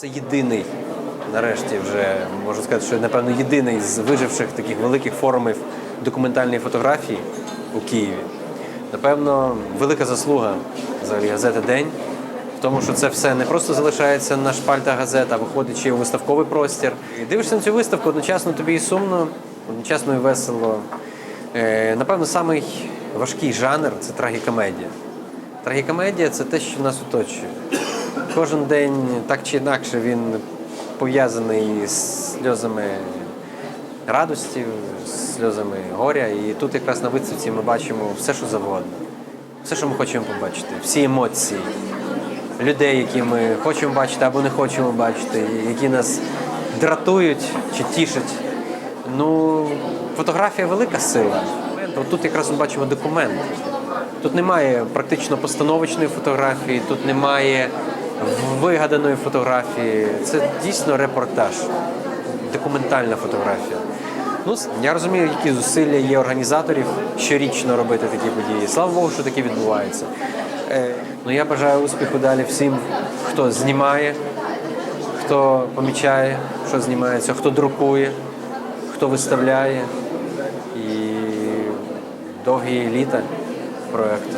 Це єдиний, нарешті, вже можу сказати, що напевно єдиний з виживших таких великих форумів документальної фотографії у Києві. Напевно, велика заслуга взагалі газети День в тому, що це все не просто залишається на шпальтах газет, а виходить ще й у виставковий простір. І дивишся на цю виставку, одночасно тобі і сумно, одночасно і весело. Е, Напевно, самий важкий жанр це трагікомедія. Трагікомедія це те, що нас оточує. Кожен день так чи інакше він пов'язаний з сльозами радості, сльозами горя. І тут якраз на виставці ми бачимо все, що завгодно. Все, що ми хочемо побачити, всі емоції людей, які ми хочемо бачити або не хочемо бачити, які нас дратують чи тішать. Ну, фотографія велика сила. От Тут якраз ми бачимо документ. Тут немає практично постановочної фотографії, тут немає вигаданої фотографії. Це дійсно репортаж, документальна фотографія. Ну, я розумію, які зусилля є організаторів щорічно робити такі події. Слава Богу, що таке відбувається. Е, ну, я бажаю успіху далі всім, хто знімає, хто помічає, що знімається, хто друкує, хто виставляє. І довгі літа проекту.